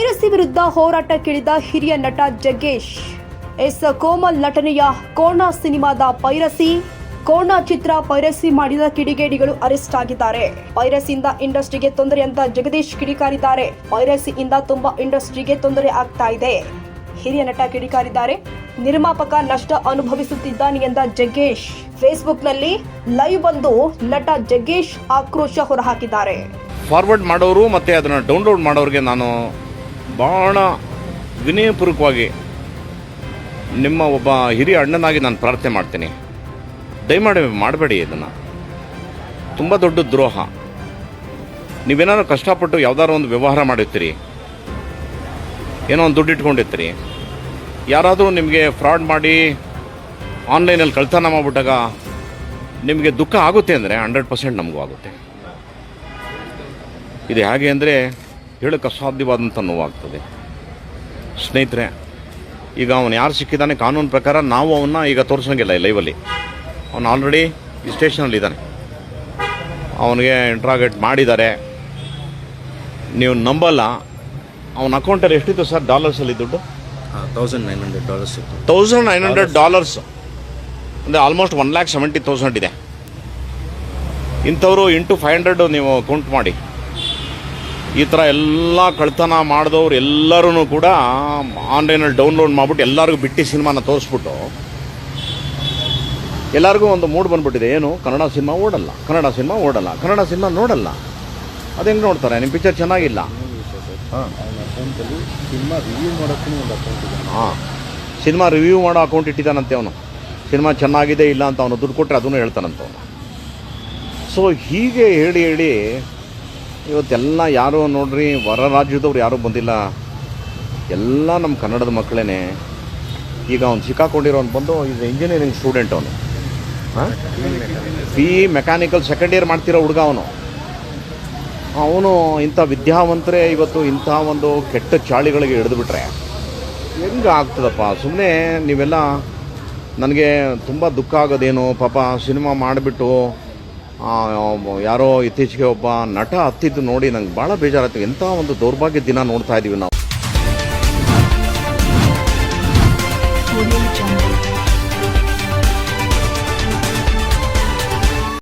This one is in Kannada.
ಪೈರಸಿ ವಿರುದ್ಧ ಹೋರಾಟಕ್ಕಿಳಿದ ಹಿರಿಯ ನಟ ಜಗ್ಗೇಶ್. ಎಸ್ ಕೋಮಲ್ ನಟನೆಯ ಕೋಣ ಸಿನಿಮಾದ ಪೈರಸಿ, ಕೋಣ ಚಿತ್ರ ಪೈರಸಿ ಮಾಡಿದ ಕಿಡಿಗೇಡಿಗಳು ಅರೆಸ್ಟ್ ಆಗಿದ್ದಾರೆ. ಪೈರಸಿಯಿಂದ ಇಂಡಸ್ಟ್ರಿಗೆ ತೊಂದರೆ ಅಂತ ಜಗದೀಶ್ ಕಿಡಿಕಾರಿದ್ದಾರೆ. ಪೈರಸಿಯಿಂದ ತುಂಬಾ ಇಂಡಸ್ಟ್ರಿಗೆ ತೊಂದರೆ ಆಗ್ತಾ ಇದೆ. ಹಿರಿಯ ನಟ ಕಿಡಿಕಾರಿದ್ದಾರೆ. ನಿರ್ಮಾಪಕ ನಷ್ಟ ಅನುಭವಿಸುತ್ತಿದ್ದಾನೆ ಎಂದ ಜಗ್ಗೇಶ್. ಫೇಸ್ಬುಕ್ನಲ್ಲಿ ಲೈವ್ ಬಂದು ನಟ ಜಗ್ಗೇಶ್ ಆಕ್ರೋಶ ಹೊರಹಾಕಿದ್ದಾರೆ. ಫಾರ್ವರ್ಡ್ ಮಾಡೋರು ಮತ್ತೆ ಅದನ್ನು ಡೌನ್ಲೋಡ್ ಮಾಡೋರಿಗೆ ನಾನು ಭಾಳ ವಿನಯಪೂರ್ವಕವಾಗಿ ನಿಮ್ಮ ಒಬ್ಬ ಹಿರಿಯ ಅಣ್ಣನಾಗಿ ನಾನು ಪ್ರಾರ್ಥನೆ ಮಾಡ್ತೀನಿ. ದಯಮಾಡಿ ಮಾಡಬೇಡಿ ಇದನ್ನು. ತುಂಬ ದೊಡ್ಡ ದ್ರೋಹ. ನೀವೇನಾದ್ರು ಕಷ್ಟಪಟ್ಟು ಯಾವ್ದಾದ್ರು ಒಂದು ವ್ಯವಹಾರ ಮಾಡಿರ್ತೀರಿ. ಏನೋ ಒಂದು ದುಡ್ಡು ಇಟ್ಕೊಂಡಿರ್ತೀರಿ. ಯಾರಾದರೂ ನಿಮಗೆ ಫ್ರಾಡ್ ಮಾಡಿ ಆನ್ಲೈನಲ್ಲಿ ಕಳ್ತನ ಮಾಡಿಬಿಟ್ಟಾಗ ನಿಮಗೆ ದುಃಖ ಆಗುತ್ತೆ ಅಂದರೆ ಹಂಡ್ರೆಡ್ ಪರ್ಸೆಂಟ್ ನಮಗೂ ಆಗುತ್ತೆ. ಇದು ಹೇಗೆ ಅಂದರೆ ಹೇಳಕ್ಕೆ ಅಸಾಧ್ಯವಾದಂಥ ನೋವಾಗ್ತದೆ. ಸ್ನೇಹಿತರೆ ಈಗ ಅವನು ಯಾರು ಸಿಕ್ಕಿದ್ದಾನೆ ಕಾನೂನು ಪ್ರಕಾರ ನಾವು ಅವನ್ನ ಈಗ ತೋರಿಸೋಂಗಿಲ್ಲ ಈ ಲೈವಲ್ಲಿ ಅವನು ಆಲ್ರೆಡಿ ಈ ಸ್ಟೇಷನಲ್ಲಿ ಇದ್ದಾನೆ. ಅವನಿಗೆ ಇಂಟ್ರಾಗೇಟ್ ಮಾಡಿದ್ದಾರೆ. ನೀವು ನಂಬಲ್ಲ. ಅವನ ಅಕೌಂಟಲ್ಲಿ ಎಷ್ಟಿತ್ತು ಸರ್ ಡಾಲರ್ಸಲ್ಲಿ ದುಡ್ಡು? ತೌಸಂಡ್ ನೈನ್ ಹಂಡ್ರೆಡ್ ಡಾಲರ್ಸ್ ಇತ್ತು. ತೌಸಂಡ್ ನೈನ್ ಹಂಡ್ರೆಡ್ ಡಾಲರ್ಸ್ ಅಂದರೆ almost one lakh seventy thousand ಇದೆ. ಇಂಥವರು ಇಂಟು ಫೈವ್ ಹಂಡ್ರೆಡ್ ನೀವು ಕೌಂಟ್ ಮಾಡಿ. ಈ ಥರ ಎಲ್ಲ ಕಳ್ತನ ಮಾಡಿದವ್ರು ಎಲ್ಲರೂ ಕೂಡ ಆನ್ಲೈನಲ್ಲಿ ಡೌನ್ಲೋಡ್ ಮಾಡಿಬಿಟ್ಟು ಎಲ್ಲರಿಗೂ ಬಿಟ್ಟು ಸಿನಿಮಾನ ತೋರಿಸ್ಬಿಟ್ಟು ಎಲ್ಲರಿಗೂ ಒಂದು ಮೂಡ್ ಬಂದ್ಬಿಟ್ಟಿದೆ. ಏನು? ಕನ್ನಡ ಸಿನಿಮಾ ಓಡಲ್ಲ. ಕನ್ನಡ ಸಿನಿಮಾ ಓಡಲ್ಲ. ಕನ್ನಡ ಸಿನಿಮಾ ನೋಡಲ್ಲ. ಅದು ಹೆಂಗೆ ನೋಡ್ತಾರೆ? ನಿಮ್ಮ ಪಿಕ್ಚರ್ ಚೆನ್ನಾಗಿಲ್ಲ. ಹಾಂ. ಸಿನಿಮಾ ರಿವ್ಯೂ ಮಾಡೋ ಅಕೌಂಟ್ ಇಟ್ಟಿದ್ದಾನಂತೆ ಅವನು. ಸಿನಿಮಾ ಚೆನ್ನಾಗಿದೆ ಇಲ್ಲ ಅಂತ ಅವನು ದುಡ್ಡು ಕೊಟ್ಟರೆ ಅದನ್ನು ಹೇಳ್ತಾನಂತ ಅವನು. ಸೊ ಹೀಗೆ ಹೇಳಿ ಹೇಳಿ ಇವತ್ತೆಲ್ಲ ಯಾರು ನೋಡ್ರಿ, ಹೊರ ರಾಜ್ಯದವ್ರು ಯಾರೂ ಬಂದಿಲ್ಲ. ಎಲ್ಲ ನಮ್ಮ ಕನ್ನಡದ ಮಕ್ಕಳೇ ಈಗ ಅವ್ನು ಸಿಕ್ಕಾಕೊಂಡಿರೋನು ಬಂದು ಇದು ಇಂಜಿನಿಯರಿಂಗ್ ಸ್ಟೂಡೆಂಟ್ ಅವನು. ಹಾಂ? ಬಿ ಮೆಕ್ಯಾನಿಕಲ್ ಸೆಕೆಂಡ್ ಇಯರ್ ಮಾಡ್ತಿರೋ ಹುಡುಗ ಅವನು. ಅವನು ಇಂಥ ವಿದ್ಯಾವಂತರೇ ಇವತ್ತು ಇಂಥ ಒಂದು ಕೆಟ್ಟ ಚಾಳಿಗಳಿಗೆ ಹಿಡಿದುಬಿಟ್ರೆ ಹೆಂಗೆ ಆಗ್ತದಪ್ಪ? ಸುಮ್ಮನೆ ನೀವೆಲ್ಲ ನನಗೆ ತುಂಬ ದುಃಖ ಆಗೋದೇನು, ಪಾಪ ಸಿನಿಮಾ ಮಾಡಿಬಿಟ್ಟು ಯಾರೋ ಇತ್ತೀಚೆಗೆ ಒಬ್ಬ ನಟ ಹತ್ತಿದ್ದು ನೋಡಿ ನಂಗೆ ಬಹಳ ಬೇಜಾರಾಯ್ತು ಎಂಥ ಒಂದು ದೌರ್ಭಾಗ್ಯ ದಿನ ನೋಡ್ತಾ ಇದ್ದೀವಿ ನಾವು.